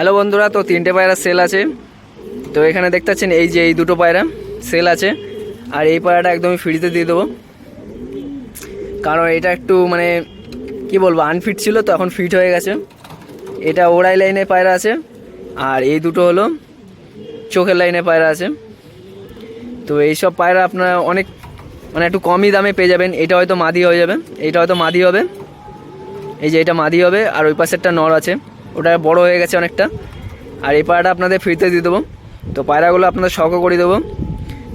Hello বন্ধুরা, তো তিনটে পায়রা সেল আছে। তো এখানে দেখতে পাচ্ছেন, এই যে এই দুটো পায়রা সেল আছে। আর এই পায়রাটা একদমই ফ্রিতে দিয়ে দেবো। কারণ এটা একটু মানে কি বলব আনফিট ছিল, তো এখন ফিট হয়ে গেছে। এটা ওড়াই লাইনে পায়রা আছে, আর এই দুটো হলো চোখের লাইনে পায়রা আছে। তো এই সব পায়রা আপনারা অনেক মানে একটু কমই দামে পেয়ে যাবেন। এটা হয়তো মাদি হয়ে যাবে, এটা হয়তো মাদি হবে। এই যে এটা মাদি হবে, আর ওই পাশেরটা নর আছে। ওটা বড় হয়ে গেছে অনেকটা। আর এই পায়রাটা আপনাদের ফ্রিতে দিয়ে দেবো। তো পায়রাগুলো আপনাদের শখও করে দেবো।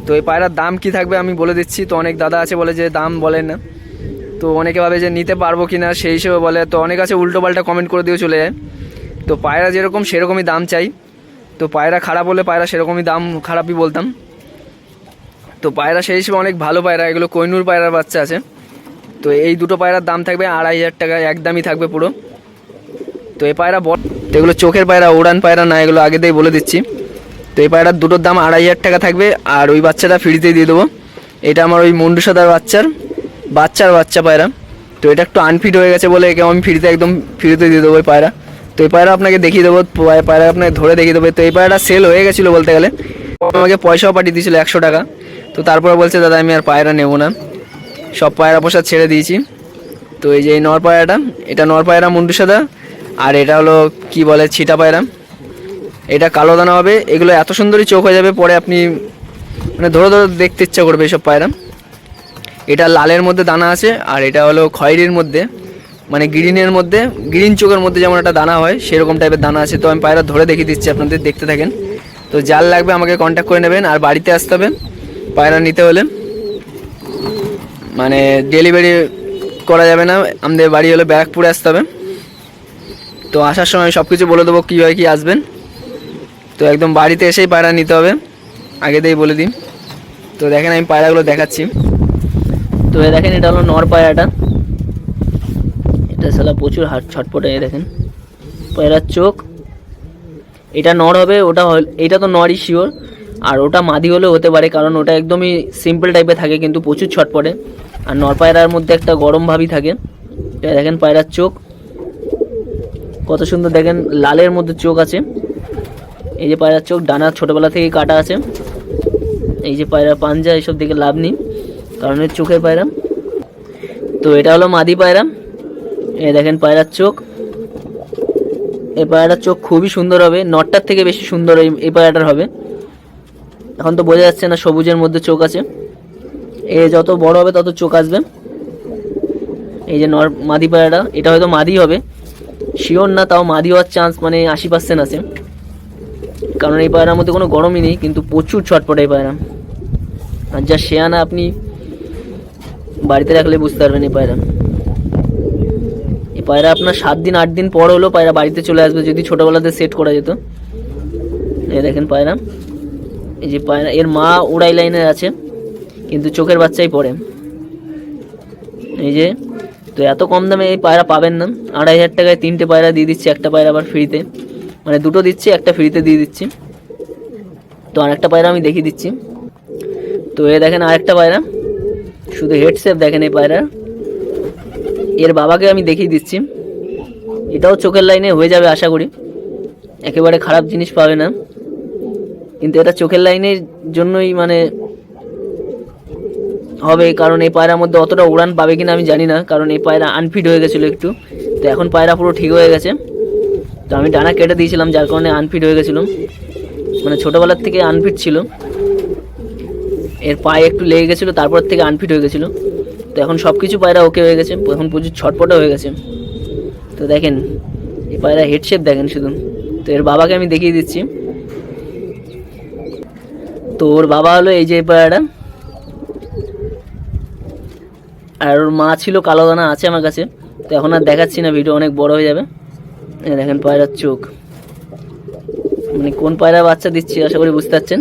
তো এই পায়রার দাম কি থাকবে আমি বলে দিচ্ছি। তো অনেক দাদা আছে বলে যে দাম বলেন না। তো অনেকে ভাবে যে নিতে পারব কি না সেই হিসেবে বলে। তো অনেক আছে উল্টো পাল্টা কমেন্ট করে দিয়ে চলে যায়। তো পায়রা যেরকম সেরকমই দাম চাই। তো পায়রা খারাপ হলে পায়রা সেরকমই দাম খারাপই বলতাম। তো পায়রা সেই হিসেবে অনেক ভালো পায়রা। এগুলো কৈনুর পায়রার বাচ্চা আছে। তো এই দুটো পায়রার দাম থাকবে আড়াই হাজার টাকা। একদমই থাকবে পুরো। তো এই পায়রা বড়। তো এগুলো চোখের পায়রা, উড়ান পায়রা না, এগুলো আগে দিয়ে বলে দিচ্ছি। তো এই পায়রার দুটোর দাম আড়াই হাজার টাকা থাকবে আর ওই বাচ্চাটা ফ্রিতেই দিয়ে দেবো। এটা আমার ওই মুন্ডু সাদার বাচ্চার বাচ্চার বাচ্চা পায়রা। তো এটা একটু আনফিট হয়ে গেছে বলে একে আমি ফ্রিতে একদম ফ্রিতে দিয়ে দেবো ওই পায়রা। তো এই পায়রা আপনাকে দেখিয়ে দেবো, পায়- পায়রা আপনাকে ধরে দেখিয়ে দেবো। তো এই পায়রাটা সেল হয়ে গেছিল বলতে গেলে। আমাকে পয়সাও পাঠিয়ে দিয়েছিলো একশো টাকা। তো তারপরে বলছে, দাদা, আমি আর পায়রা নেব না। সব পায়রা পোষা ছেড়ে দিয়েছি। তো এই যে এই নর পায়রাটা, এটা নর পায়রা মুন্ডু সাদা। আর এটা হলো কি বলে ছিটা পায়রা এটা কালো দানা হবে, এগুলো এত সুন্দরই চোখ হয়ে যাবে, পরে আপনি মানে ধরে ধরে দেখতে ইচ্ছা করবে এইসব পায়রা এটা লালের মধ্যে দানা আছে, আর এটা হলো খয়েরির মধ্যে মানে গ্রিনের মধ্যে, গ্রিন চোখের মধ্যে যেমন একটা দানা হয়, সেরকম টাইপের দানা আছে। তো আমি পায়রা ধরে দেখিয়ে দিচ্ছি আপনাদের, দেখতে থাকেন। তো যার লাগবে আমাকে কন্ট্যাক্ট করে নেবেন, আর বাড়িতে আসতে হবে, পায়রা নিতে হলে। মানে ডেলিভারি করা যাবে না, আমাদের বাড়ি হলো ব্যারাকপুরে আসতে হবে। তো আসার সময় সব কিছু বলে দেবো কীভাবে কী আসবেন। তো একদম বাড়িতে এসেই পায়রা নিতে হবে। আগে দিয়েই বলে দিই। তো দেখেন আমি পায়রাগুলো দেখাচ্ছি। তো এ দেখেন, এটা হলো নর পায়রাটা। এটা সালা প্রচুর হাট ছটপটে দেখেন। পায়রার চোখ। এটা নর হবে, ওটা এটা তো নরই শিওর। আর ওটা মাদি হলেও হতে পারে, কারণ ওটা একদমই সিম্পল টাইপের থাকে, কিন্তু প্রচুর ছটপটে। আর নর পায়রার মধ্যে একটা গরম ভাবই থাকে। এটা দেখেন পায়রার চোখ। কত সুন্দর দেখেন, লালের মধ্যে চোখ আছে। এই যে পায়রার চোখ, ডানা ছোটোবেলা থেকেই কাটা আছে। এই যে পায়রা পাঞ্জা এইসব দিকে লাভ নেই, কারণ এর চোখের পায়রা। তো এটা হলো মাদি পায়রা। এই দেখেন পায়রার চোখ। এই পায়রাটার চোখ খুবই সুন্দর হবে, নটটার থেকে বেশি সুন্দর এই পায়রাটার হবে। এখন তো বোঝা যাচ্ছে না সবুজের মধ্যে চোখ আছে। এ যত বড় হবে তত চোখ আসবে। এই যে নর, মাদি পায়রাটা, এটা হয়তো মাদি হবে। শিওর না, তাও মাদি হওয়ার চান্স মানে আশি পার্সেন্ট আছে। কারণ এই পায়রার মধ্যে কোনো গরমই নেই, কিন্তু প্রচুর ছটপট এই পায়রা। আর যা শেয়ানা আপনি বাড়িতে রাখলে বুঝতে পারবেন এই পায়রা। এই পায়রা আপনার সাত দিন, আট দিন পর হলেও পায়রা বাড়িতে চলে আসবে, যদি ছোটোবেলাতে সেট করা যেত। এই দেখেন পায়রা। এই যে পায়রা, এর মা উড়াই লাইনে আছে, কিন্তু চোখের বাচ্চাই পড়ে। এই যে তো এত কম দামে এই পায়রা পাবেন না। আড়াই হাজার টাকায় তিনটে পায়রা দিয়ে দিচ্ছি, একটা পায়রা আবার ফ্রিতে। মানে দুটো দিচ্ছি, একটা ফ্রিতে দিয়ে দিচ্ছি। তো আরেকটা পায়রা আমি দেখিয়ে দিচ্ছি। তো এ দেখেন আরেকটা পায়রা। শুধু হেড শেপ দেখেন এই পায়রা এর বাবাকে আমি দেখিয়ে দিচ্ছি। এটাও চোখের লাইনে হয়ে যাবে আশা করি। একেবারে খারাপ জিনিস পাবে না। কিন্তু এটা চোখের লাইনের জন্যই মানে হবে, কারণ এই পায়রার মধ্যে অতটা উড়ান পাবে কিনা আমি জানি না, কারণ এই পায়রা আনফিট হয়ে গেছিল একটু। তো এখন পায়রা পুরো ঠিক হয়ে গেছে। তো আমি ডানা কেটে দিয়েছিলাম, যার কারণে আনফিট হয়ে গেছিল। মানে ছোটোবেলার থেকে আনফিট ছিল। এর পায়ে একটু লেগে গেছিল, তারপর থেকে আনফিট হয়ে গেছিল। তো এখন সব কিছু পায়রা ওকে হয়ে গেছে, এখন প্রচুর ছটপটে হয়ে গেছে। তো দেখেন, এই পায়রা হেডশেপ দেখেন শুধু। তো এর বাবাকে আমি দেখিয়ে দিচ্ছি। তো ওর বাবা হলো এই যে পায়রাটা। আর ওর মা ছিল কালো দানা আছে আমার কাছে। তো এখন আর দেখাচ্ছি না ভিডিও অনেক বড় হয়ে যাবে। দেখেন পায়রার চোখ। মানে কোন পায়রা বাচ্চা দিচ্ছি আশা করি বুঝতে পারছেন।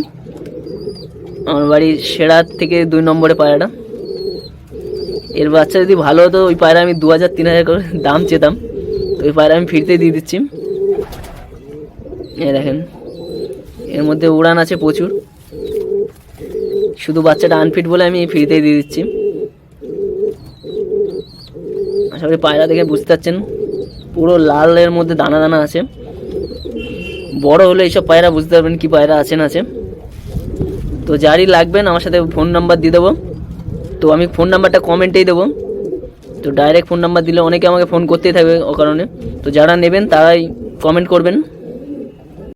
আমার বাড়ির সেরা থেকে দুই নম্বরে পায়রাটা। এর বাচ্চা যদি ভালো হতো, ওই পায়রা আমি দু হাজার, তিন হাজার করে দাম চেতাম। তো ওই পায়রা আমি ফিরতে দিয়ে দিচ্ছি। এই দেখেন, এর মধ্যে উড়ান আছে প্রচুর। শুধু বাচ্চাটা আনফিট বলে আমি ফ্রিতেই দিয়ে দিচ্ছি। আশা করি পায়রা দেখে বুঝতে পারছেন, পুরো লালের মধ্যে দানা দানা আছে। বড় হলে এইসব পায়রা বুঝতে পারবেন কি পায়রা আছে না আছে। তো যারই লাগবেন, আমার সাথে ফোন নাম্বার দিয়ে দেবো। তো আমি ফোন নাম্বারটা কমেন্টেই দেবো। তো ডাইরেক্ট ফোন নাম্বার দিলে অনেকে আমাকে ফোন করতেই থাকবে ও কারণে। তো যারা নেবেন, তারাই কমেন্ট করবেন।